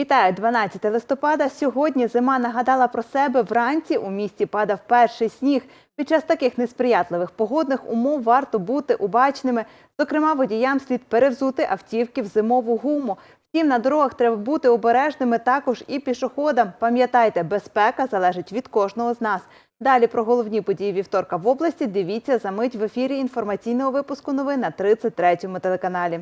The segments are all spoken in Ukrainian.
Вітаю 12 листопада. Сьогодні зима нагадала про себе. Вранці у місті падав перший сніг. Під час таких несприятливих погодних умов варто бути убачними. Зокрема, водіям слід перевзути автівки в зимову гуму. Втім, на дорогах треба бути обережними також і пішоходам. Пам'ятайте, безпека залежить від кожного з нас. Далі про головні події вівторка в області дивіться за мить в ефірі інформаційного випуску новин на 33-му телеканалі.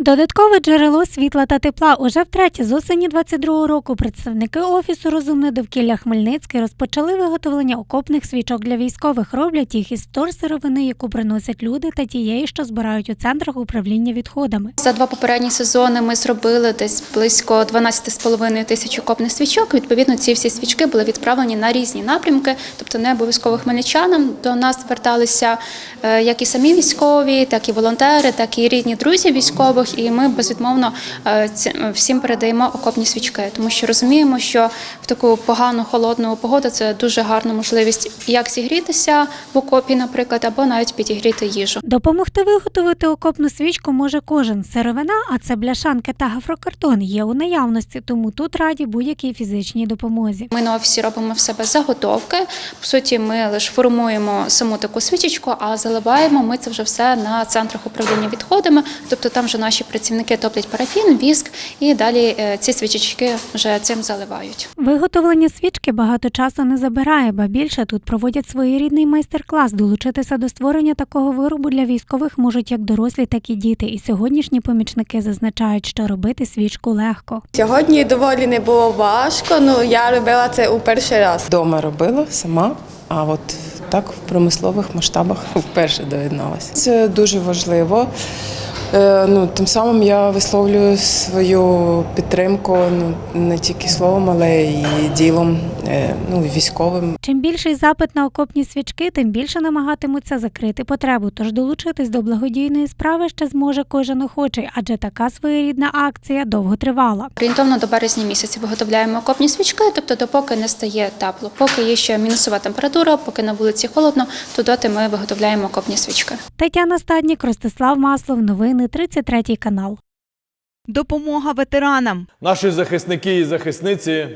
Додаткове джерело світла та тепла уже втретє з осені 22 року представники офісу Розумне довкілля Хмельницький розпочали виготовлення окопних свічок для військових. Роблять їх із вторсировини, яку приносять люди, та тієї, що збирають у центрах управління відходами. За два попередні сезони ми зробили десь близько 12,5 тисяч окопних свічок. Відповідно, ці всі свічки були відправлені на різні напрямки, тобто не обов'язково хмельничанам. До нас зверталися е, як і самі військові, так і волонтери, так і рідні друзі військових. І ми безвідмовно е, всім передаємо окопні свічки, тому що розуміємо, що в таку погану холодну погоду це дуже гарна можливість як зігрітися в окопі, наприклад, або навіть підігріти їжу. Допомогти виготовити окопну свічку може кожен. Сировина, а це бляшанки та гафрокартон, є у наявності, тому тут раді будь-якій фізичній допомозі. Ми на офісі робимо в себе заготовки. По суті, ми лише формуємо саму таку свічечку, а заливаємо ми це вже все на центрах управління відходами. Тобто там вже наші працівники топлять парафін, віск і далі е, ці свічечки вже цим заливають. Виготовлення свічки багато часу не забирає, ба більше тут проводять своєрідний майстер-клас. Долучитися до створення такого виробу для військових можуть як дорослі, так і діти. І сьогоднішні помічники зазначають, що робити свічку легко. Сьогодні доволі не було важко, ну я робила це у перший раз. Вдома робила сама, а от так в промислових масштабах вперше доєдналася. Це дуже важливо. Е, Ну, тим самим я висловлюю свою підтримку ну, не тільки словом, але й ділом е, ну, військовим. Чим більший запит на окопні свічки, тим більше намагатимуться закрити потребу. Тож долучитись до благодійної справи ще зможе кожен охочий, адже така своєрідна акція довго тривала. Орієнтовно до березня місяця виготовляємо окопні свічки, тобто допоки не стає тепло. Поки є ще мінусова температура, поки на вулиці холодно, то доти ми виготовляємо окопні свічки. Тетяна Стаднік, Ростислав Маслов, новини 33 канал. Допомога ветеранам. Наші захисники і захисниці,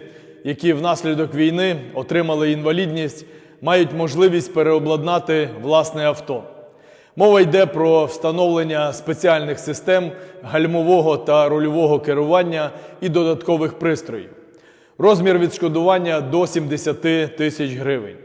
які внаслідок війни отримали інвалідність, мають можливість переобладнати власне авто. Мова йде про встановлення спеціальних систем гальмового та рульового керування і додаткових пристроїв. Розмір відшкодування до 70 тисяч гривень.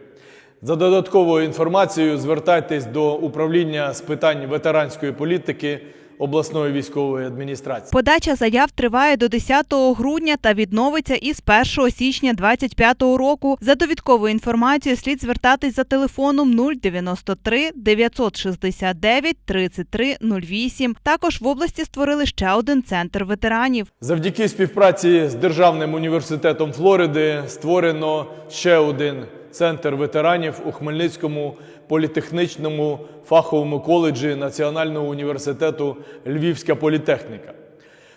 За додатковою інформацією звертайтесь до управління з питань ветеранської політики обласної військової адміністрації. Подача заяв триває до 10 грудня та відновиться із 1 січня 2025 року. За довідковою інформацією слід звертатись за телефоном 093 969 33 08. Також в області створили ще один центр ветеранів. Завдяки співпраці з Державним університетом Флориди створено ще один центр ветеранів у Хмельницькому політехнічному фаховому коледжі Національного університету Львівська політехніка.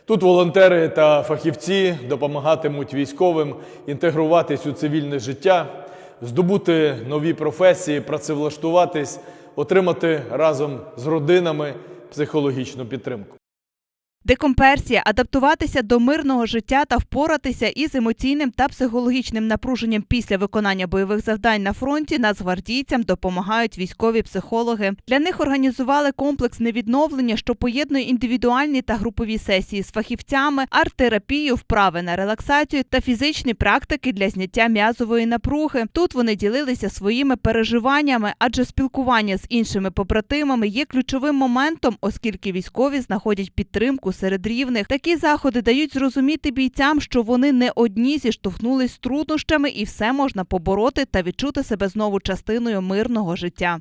Тут волонтери та фахівці допомагатимуть військовим інтегруватись у цивільне життя, здобути нові професії, працевлаштуватись, отримати разом з родинами психологічну підтримку. Декомперсія адаптуватися до мирного життя та впоратися із емоційним та психологічним напруженням після виконання бойових завдань на фронті нацгвардійцям допомагають військові психологи. Для них організували комплекс невідновлення, що поєднує індивідуальні та групові сесії з фахівцями, арт-терапію, вправи на релаксацію та фізичні практики для зняття м'язової напруги. Тут вони ділилися своїми переживаннями, адже спілкування з іншими побратимами є ключовим моментом, оскільки військові знаходять підтримку серед рівних. Такі заходи дають зрозуміти бійцям, що вони не одні зіштовхнулись з труднощами, і все можна побороти та відчути себе знову частиною мирного життя.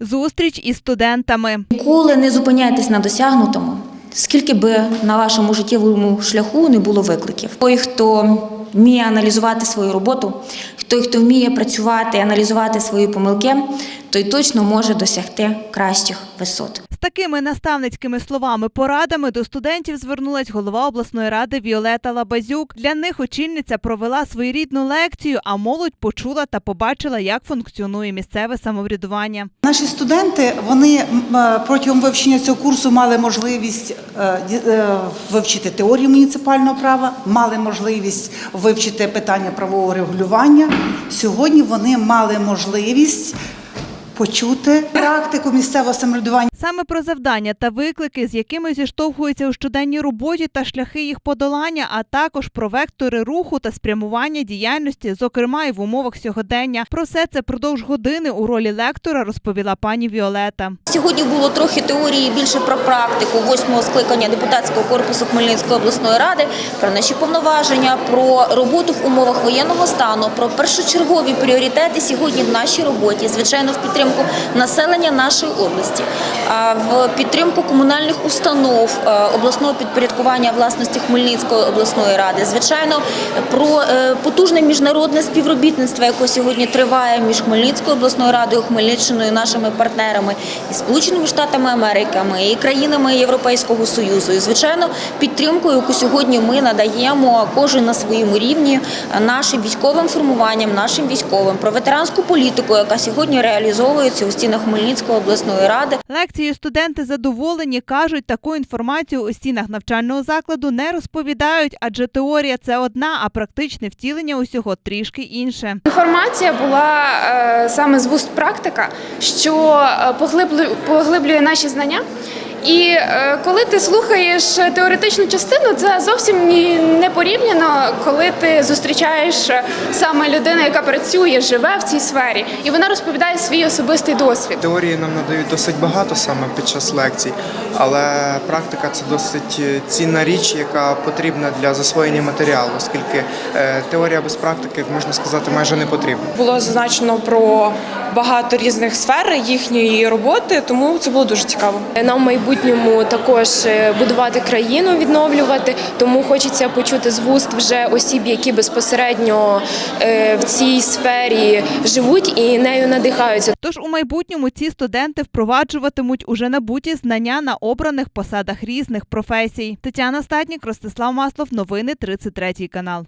Зустріч із студентами. Ніколи не зупиняйтесь на досягнутому, скільки би на вашому життєвому шляху не було викликів. Той, хто вміє аналізувати свою роботу, той, хто вміє працювати, аналізувати свої помилки, той точно може досягти кращих висот. Такими наставницькими словами порадами до студентів звернулась голова обласної ради Віолета Лабазюк. Для них очільниця провела своєрідну лекцію, а молодь почула та побачила, як функціонує місцеве самоврядування. Наші студенти вони е, протягом вивчення цього курсу мали можливість е, е, вивчити теорію муніципального права, мали можливість вивчити питання правового регулювання. Сьогодні вони мали можливість почути практику місцевого самоврядування. Саме про завдання та виклики, з якими зіштовхуються у щоденній роботі та шляхи їх подолання, а також про вектори руху та спрямування діяльності, зокрема і в умовах сьогодення. Про все це продовж години у ролі лектора розповіла пані Віолета. Сьогодні було трохи теорії більше про практику восьмого скликання депутатського корпусу Хмельницької обласної ради, про наші повноваження, про роботу в умовах воєнного стану, про першочергові пріоритети сьогодні в нашій роботі, звичайно, в підтримку населення нашої області, в підтримку комунальних установ е, обласного підпорядкування власності Хмельницької обласної ради. Звичайно, про е, потужне міжнародне співробітництво, яке сьогодні триває між Хмельницькою обласною радою, Хмельниччиною, нашими партнерами і Сполученими Штатами Америки, і країнами Європейського Союзу. І звичайно, підтримку, яку сьогодні ми надаємо кожен на своєму рівні нашим військовим формуванням, нашим військовим, про ветеранську політику, яка сьогодні реалізовується у стінах Хмельницької обласної ради. Лекцією студенти задоволені кажуть, таку інформацію у стінах навчального закладу не розповідають, адже теорія це одна, а практичне втілення усього трішки інше. Інформація була е, саме з вуст практика, що е, поглиблює наші знання. І е, коли ти слухаєш теоретичну частину, це зовсім ні не порівняно, коли ти зустрічаєш саме людину, яка працює, живе в цій сфері, і вона розповідає свій особистий досвід. Теорії нам надають досить багато саме під час лекцій, але практика це досить е, цінна річ, яка потрібна для засвоєння матеріалу, оскільки е, теорія без практики, можна сказати, майже не потрібна. було зазначено про багато різних сфер їхньої роботи, тому це було дуже цікаво. Нам в майбутньому також е, будувати країну, відновлювати, тому хочеться почути з вуст вже осіб, які безпосередньо е, в цій сфері живуть і нею надихаються. Тож у майбутньому ці студенти впроваджуватимуть уже набуті знання на обраних посадах різних професій. Тетяна Статнік, Ростислав Маслов, новини 33 канал.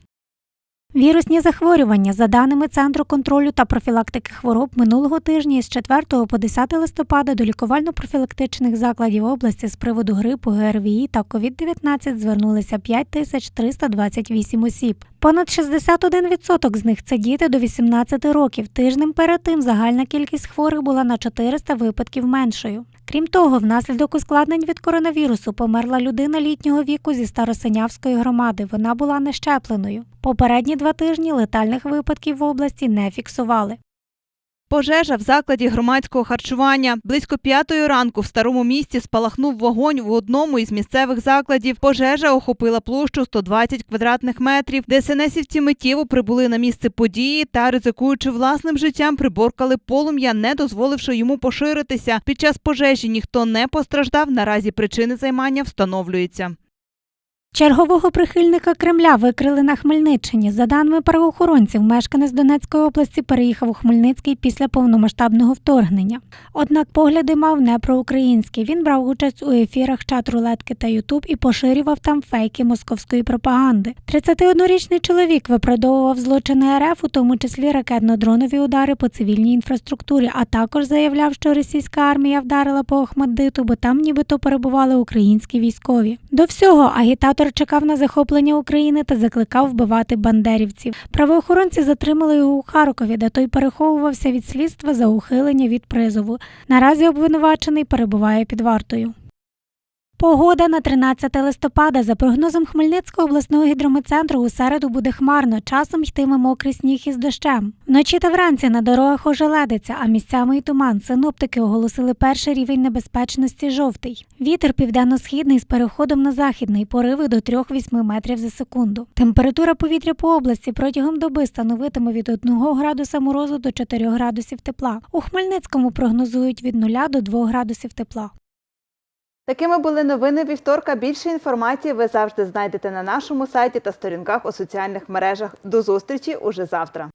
Вірусні захворювання, за даними Центру контролю та профілактики хвороб, минулого тижня із 4 по 10 листопада до лікувально-профілактичних закладів області з приводу грипу, ГРВІ та COVID-19 звернулися 5328 осіб. Понад 61% з них це діти до 18 років. Тижнем перед тим загальна кількість хворих була на 400 випадків меншою. Крім того, внаслідок ускладнень від коронавірусу померла людина літнього віку зі Старосинявської громади. Вона була нещепленою. Попередні два тижні летальних випадків в області не фіксували. Пожежа в закладі громадського харчування. Близько п'ятої ранку в старому місті спалахнув вогонь в одному із місцевих закладів. Пожежа охопила площу 120 квадратних метрів. ДСНСівці миттєво прибули на місце події та, ризикуючи власним життям, приборкали полум'я, не дозволивши йому поширитися. Під час пожежі ніхто не постраждав. Наразі причини займання встановлюються. Чергового прихильника Кремля викрили на Хмельниччині. За даними правоохоронців, мешканець Донецької області переїхав у Хмельницький після повномасштабного вторгнення. Однак погляди мав не проукраїнські. Він брав участь у ефірах чат рулетки та Ютуб і поширював там фейки московської пропаганди. 31-річний чоловік виправдовував злочини РФ, у тому числі ракетно-дронові удари по цивільній інфраструктурі, а також заявляв, що російська армія вдарила по Охмаддиту, бо там нібито перебували українські військові. До всього агітатор чекав на захоплення України та закликав вбивати бандерівців. Правоохоронці затримали його у Харкові, де той переховувався від слідства за ухилення від призову. Наразі обвинувачений перебуває під вартою. Погода на 13 листопада. За прогнозом Хмельницького обласного гідрометцентру, у середу буде хмарно, часом йтиме мокрий сніг із дощем. Вночі та вранці на дорогах ожеледиться, а місцями й туман. Синоптики оголосили перший рівень небезпечності жовтий. Вітер південно-східний з переходом на західний, пориви до 3-8 метрів за секунду. Температура повітря по області протягом доби становитиме від 1 градуса морозу до 4 градусів тепла. У Хмельницькому прогнозують від 0 до 2 градусів тепла. Такими були новини вівторка. Більше інформації ви завжди знайдете на нашому сайті та сторінках у соціальних мережах. До зустрічі уже завтра.